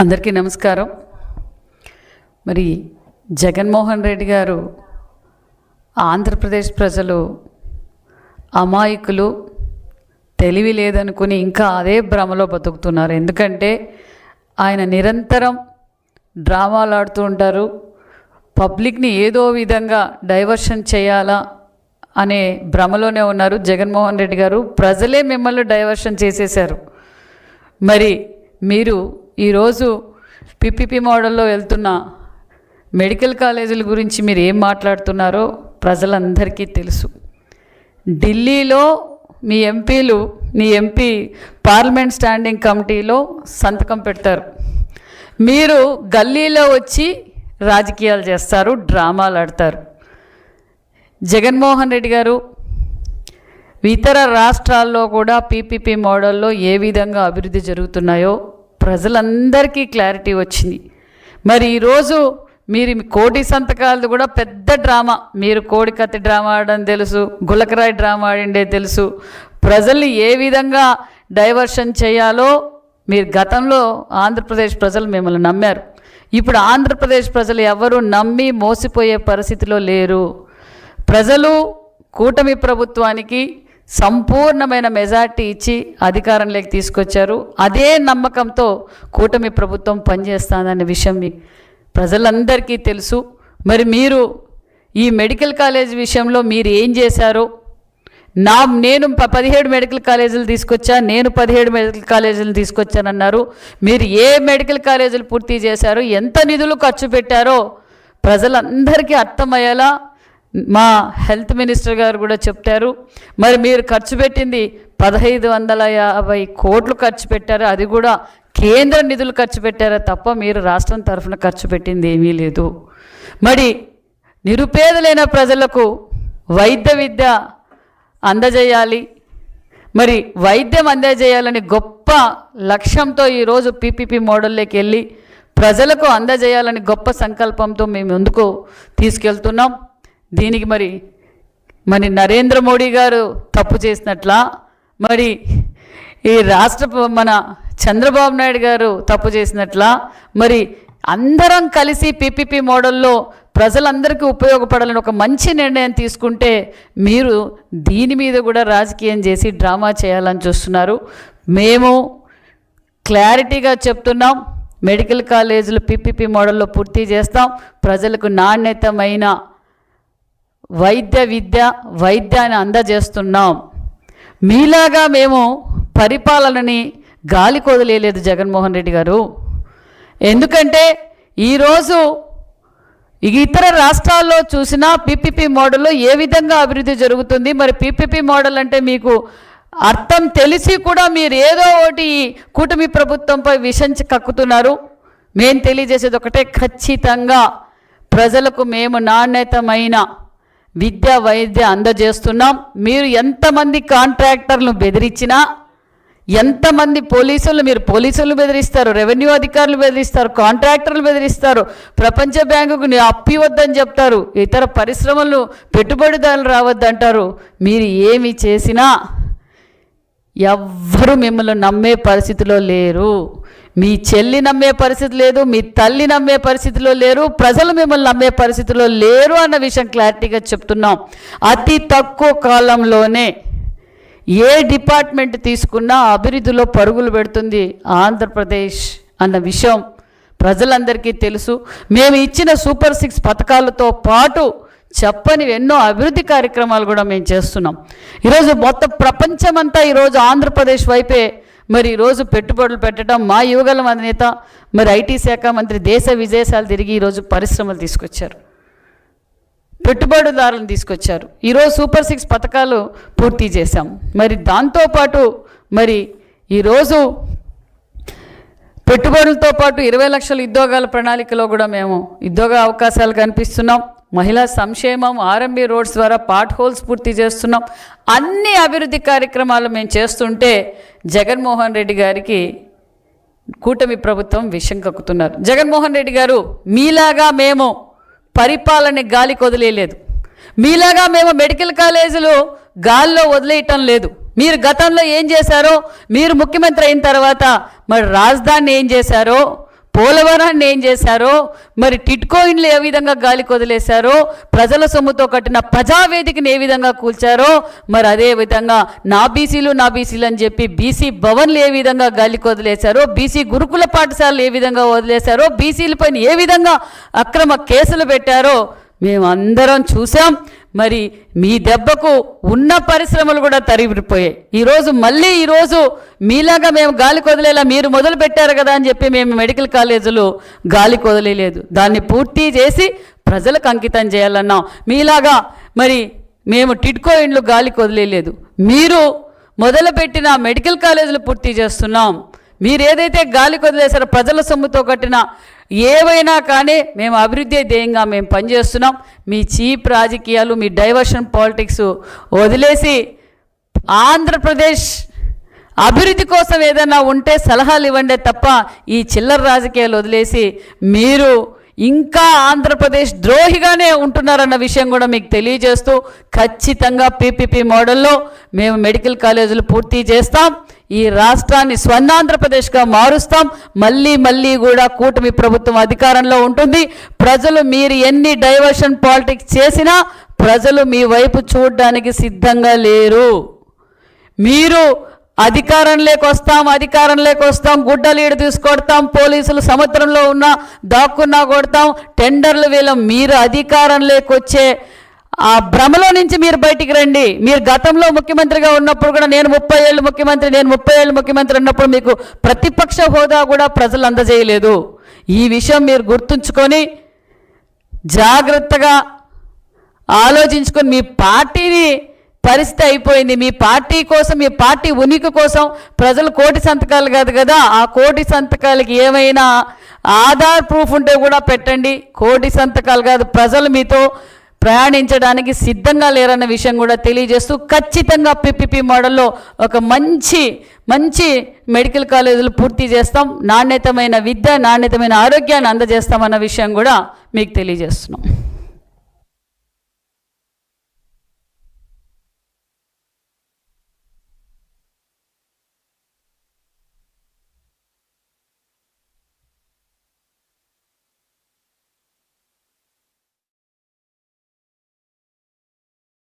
అందరికీ నమస్కారం. మరి జగన్మోహన్ రెడ్డి గారు ఆంధ్రప్రదేశ్ ప్రజలు అమాయకులు తెలివి లేదనుకుని ఇంకా అదే భ్రమలో బతుకుతున్నారు. ఎందుకంటే ఆయన నిరంతరం డ్రామాలు ఆడుతూ ఉంటారు. పబ్లిక్ని ఏదో విధంగా డైవర్షన్ చేయాలా అనే భ్రమలోనే ఉన్నారు జగన్మోహన్ రెడ్డి గారు. ప్రజలే మిమ్మల్ని డైవర్షన్ చేసేశారు. మరి మీరు ఈరోజు పిపిపి మోడల్లో వెళ్తున్న మెడికల్ కాలేజీల గురించి మీరు ఏం మాట్లాడుతున్నారో ప్రజలందరికీ తెలుసు. ఢిల్లీలో మీ ఎంపీలు మీ ఎంపీ పార్లమెంట్ స్టాండింగ్ కమిటీలో సంతకం పెడతారు. మీరు గల్లీలో వచ్చి రాజకీయాలు చేస్తారు డ్రామాలు ఆడతారు. జగన్మోహన్ రెడ్డి గారు ఇతర రాష్ట్రాల్లో కూడా పీపీపీ మోడల్లో ఏ విధంగా అభివృద్ధి జరుగుతున్నాయో ప్రజలందరికీ క్లారిటీ వచ్చింది. మరి ఈరోజు మీరు కోటి సంతకాలది కూడా పెద్ద డ్రామా. మీరు కోడికత్తి డ్రామా ఆడడం తెలుసు గులకరాయి డ్రామా ఆడిండే తెలుసు. ప్రజల్ని ఏ విధంగా డైవర్షన్ చేయాలో మీరు గతంలో ఆంధ్రప్రదేశ్ ప్రజలు మిమ్మల్ని నమ్మారు. ఇప్పుడు ఆంధ్రప్రదేశ్ ప్రజలు ఎవరు నమ్మి మోసిపోయే పరిస్థితిలో లేరు. ప్రజలు కూటమి ప్రభుత్వానికి సంపూర్ణమైన మెజార్టీ ఇచ్చి అధికారంలోకి తీసుకొచ్చారు. అదే నమ్మకంతో కూటమి ప్రభుత్వం పనిచేస్తుందనే విషయం ప్రజలందరికీ తెలుసు. మరి మీరు ఈ మెడికల్ కాలేజ్ విషయంలో మీరు ఏం చేశారో? నా నేను పదిహేడు మెడికల్ కాలేజీలు తీసుకొచ్చా? నేను పదిహేడు మెడికల్ కాలేజీలు తీసుకొచ్చానన్నారు. మీరు ఏ మెడికల్ కాలేజీలు పూర్తి చేశారు? ఎంత నిధులు ఖర్చు పెట్టారో ప్రజలందరికీ అర్థమయ్యేలా మా హెల్త్ మినిస్టర్ గారు కూడా చెప్తారు మరి మీరు ఖర్చు పెట్టింది పదహైదు వందల యాభై కోట్లు ఖర్చు పెట్టారు అది కూడా కేంద్ర నిధులు ఖర్చు పెట్టారా తప్ప మీరు రాష్ట్రం తరఫున ఖర్చు పెట్టింది ఏమీ లేదు. మరి నిరుపేదలైన ప్రజలకు వైద్య విద్య అందజేయాలి. మరి వైద్యం అందజేయాలని గొప్ప లక్ష్యంతో ఈరోజు పీపీపీ మోడల్లోకి వెళ్ళి ప్రజలకు అందజేయాలని గొప్ప సంకల్పంతో మేము ముందుకు తీసుకెళ్తున్నాం. దీనికి మరి మరి నరేంద్ర మోడీ గారు తప్పు చేసినట్లా? మరి ఈ రాష్ట్ర మన చంద్రబాబు నాయుడు గారు తప్పు చేసినట్లా? మరి అందరం కలిసి పీపీపీ మోడల్లో ప్రజలందరికీ ఉపయోగపడాలని ఒక మంచి నిర్ణయం తీసుకుంటే మీరు దీని మీద కూడా రాజకీయం చేసి డ్రామా చేయాలని చూస్తున్నారు. మేము క్లారిటీగా చెప్తున్నాం మెడికల్ కాలేజీలు పీపీపీ మోడల్లో పూర్తి చేస్తాం ప్రజలకు నాణ్యతమైన వైద్య విద్య వైద్యాన్ని అందజేస్తున్నాం. మీలాగా మేము పరిపాలనని గాలి కొదిలేయలేదు జగన్మోహన్ రెడ్డి గారు. ఎందుకంటే ఈరోజు ఇతర రాష్ట్రాల్లో చూసినా పీపీపీ మోడల్లో ఏ విధంగా అభివృద్ధి జరుగుతుంది? మరి పీపీపీ మోడల్ అంటే మీకు అర్థం తెలిసి కూడా మీరు ఏదో ఒకటి కూటమి ప్రభుత్వంపై విషంచి కక్కుతున్నారు. మేము తెలియజేసేది ఒకటే ఖచ్చితంగా ప్రజలకు మేము నాణ్యతమైన విద్య వైద్య అందజేస్తున్నాం. మీరు ఎంతమంది కాంట్రాక్టర్లను బెదిరించినా ఎంతమంది పోలీసులు మీరు పోలీసులు బెదిరిస్తారు రెవెన్యూ అధికారులు బెదిరిస్తారు కాంట్రాక్టర్లు బెదిరిస్తారు ప్రపంచ బ్యాంకుకు నీ అప్పు ఇవ్వద్దని చెప్తారు ఇతర పరిశ్రమలు పెట్టుబడిదారులు రావద్దంటారు. మీరు ఏమి చేసినా ఎవ్వరు మిమ్మల్ని నమ్మే పరిస్థితిలో లేరు. మీ చెల్లి నమ్మే పరిస్థితి లేదు మీ తల్లి నమ్మే పరిస్థితిలో లేరు ప్రజలు మిమ్మల్ని నమ్మే పరిస్థితిలో లేరు అన్న విషయం క్లారిటీగా చెప్తున్నాం. అతి తక్కువ కాలంలోనే ఏ డిపార్ట్మెంట్ తీసుకున్నా అభివృద్ధిలో పరుగులు పెడుతుంది ఆంధ్రప్రదేశ్ అన్న విషయం ప్రజలందరికీ తెలుసు. మేము ఇచ్చిన సూపర్ సిక్స్ పథకాలతో పాటు చెప్పని ఎన్నో అభివృద్ధి కార్యక్రమాలు కూడా మేము చేస్తున్నాం. ఈరోజు మొత్తం ప్రపంచమంతా ఈరోజు ఆంధ్రప్రదేశ్ వైపే మరి ఈరోజు పెట్టుబడులు పెట్టడం మా యువగల అధినేత మరి ఐటీ శాఖ మంత్రి దేశ విదేశాలు తిరిగి ఈరోజు పరిశ్రమలు తీసుకొచ్చారు. పెట్టుబడిదారులను తీసుకొచ్చారు. ఈరోజు సూపర్ సిక్స్ పథకాలు పూర్తి చేశాం. మరి దాంతోపాటు మరి ఈరోజు పెట్టుబడులతో పాటు ఇరవై లక్షల ఉద్యోగాల ప్రణాళికలో కూడా మేము ఉద్యోగ అవకాశాలు కనిపిస్తున్నాం. మహిళా సంక్షేమం ఆర్ఎంబీ రోడ్స్ ద్వారా పాట్ హోల్స్ పూర్తి చేస్తున్నాం. అన్ని అభివృద్ధి కార్యక్రమాలు మేము చేస్తుంటే జగన్మోహన్ రెడ్డి గారికి కూటమి ప్రభుత్వం విషం కక్కుతున్నారు. జగన్మోహన్ రెడ్డి గారు మీలాగా మేము పరిపాలన గాలి కొదిలేయలేదు మీలాగా మేము మెడికల్ కాలేజీలు గాల్లో వదిలేయటం లేదు. మీరు గతంలో ఏం చేశారో మీరు ముఖ్యమంత్రి అయిన తర్వాత మరి రాజధాని ఏం చేశారో పోలవరాన్ని ఏం చేశారో మరి టిట్కోయిన్లు ఏ విధంగా గాలి కొదిలేశారో ప్రజల సొమ్ముతో కట్టిన ప్రజావేదికను ఏ విధంగా కూల్చారో మరి అదే విధంగా నా బీసీలు నా బీసీలు అని చెప్పి బీసీ భవన్లు ఏ విధంగా గాలి కొదిలేశారో బీసీ గురుకుల పాఠశాలలు ఏ విధంగా వదిలేశారో బీసీలపైన ఏ విధంగా అక్రమ కేసులు పెట్టారో మేమందరం చూసాం మరి మీ దెబ్బకు ఉన్న పరిశ్రమలు కూడా తరిగిపోయాయి. ఈరోజు మళ్ళీ ఈరోజు మీలాగా మేము గాలి కొదిలేలా మీరు మొదలు పెట్టారు కదా అని చెప్పి మేము మెడికల్ కాలేజీలు గాలి కొదలేలేదు. దాన్ని పూర్తి చేసి ప్రజలకు అంకితం చేయాలన్నాం. మీలాగా మరి మేము టిడ్కో ఇండ్లు గాలి కొదలేలేదు. మీరు మొదలుపెట్టిన మెడికల్ కాలేజీలు పూర్తి చేస్తున్నాం. మీరు ఏదైతే గాలి కొదిలేసారో ప్రజల సొమ్ముతో కట్టిన ఏవైనా కానీ మేము అభివృద్ధి ధ్యేయంగా మేము పనిచేస్తున్నాం. మీ చీప్ రాజకీయాలు మీ డైవర్షన్ పాలిటిక్స్ వదిలేసి ఆంధ్రప్రదేశ్ అభివృద్ధి కోసం ఏదైనా ఉంటే సలహాలు ఇవ్వండి తప్ప ఈ చిల్లర రాజకీయాలు వదిలేసి మీరు ఇంకా ఆంధ్రప్రదేశ్ ద్రోహిగానే ఉంటున్నారన్న విషయం కూడా మీకు తెలియజేస్తూ ఖచ్చితంగా పీపీపీ మోడల్లో మేము మెడికల్ కాలేజీలు పూర్తి చేస్తాం. ఈ రాష్ట్రాన్ని స్వర్ణాంధ్రప్రదేశ్గా మారుస్తాం. మళ్ళీ మళ్ళీ కూడా కూటమి ప్రభుత్వం అధికారంలో ఉంటుంది. ప్రజలు మీరు ఎన్ని డైవర్షన్ పాలిటిక్స్ చేసినా ప్రజలు మీ వైపు చూడడానికి సిద్ధంగా లేరు. మీరు అధికారంలోకి వస్తాం అధికారంలోకి వస్తాం గుడ్డలీడు తీసుకొడతాం పోలీసులు సముద్రంలో ఉన్నా దాక్కున్నా కొడతాం టెండర్లు వీళ్ళం మీరు అధికారంలోకి వచ్చే ఆ భ్రమలో నుంచి మీరు బయటికి రండి. మీరు గతంలో ముఖ్యమంత్రిగా ఉన్నప్పుడు కూడా నేను ముప్పై ఏళ్ళు ముఖ్యమంత్రి నేను ముప్పై ఏళ్ళు ముఖ్యమంత్రి ఉన్నప్పుడు మీకు ప్రతిపక్ష హోదా కూడా ప్రజలు అందజేయలేదు. ఈ విషయం మీరు గుర్తుంచుకొని జాగ్రత్తగా ఆలోచించుకొని మీ పార్టీని పరిస్థితి అయిపోయింది. మీ పార్టీ కోసం మీ పార్టీ ఉనికి కోసం ప్రజలు కోటి సంతకాలు కాదు కదా? ఆ కోటి సంతకాలకి ఏమైనా ఆధార్ ప్రూఫ్ ఉంటే కూడా పెట్టండి. కోటి సంతకాలు కాదు. ప్రజలు మీతో ప్రయాణించడానికి సిద్ధంగా లేరన్న విషయం కూడా తెలియజేస్తూ ఖచ్చితంగా పిపిపి మోడల్లో ఒక మంచి మంచి మెడికల్ కాలేజీలు పూర్తి చేస్తాం. నాణ్యతమైన విద్య నాణ్యతమైన ఆరోగ్యాన్ని అందజేస్తామన్న విషయం కూడా మీకు తెలియజేస్తున్నాం.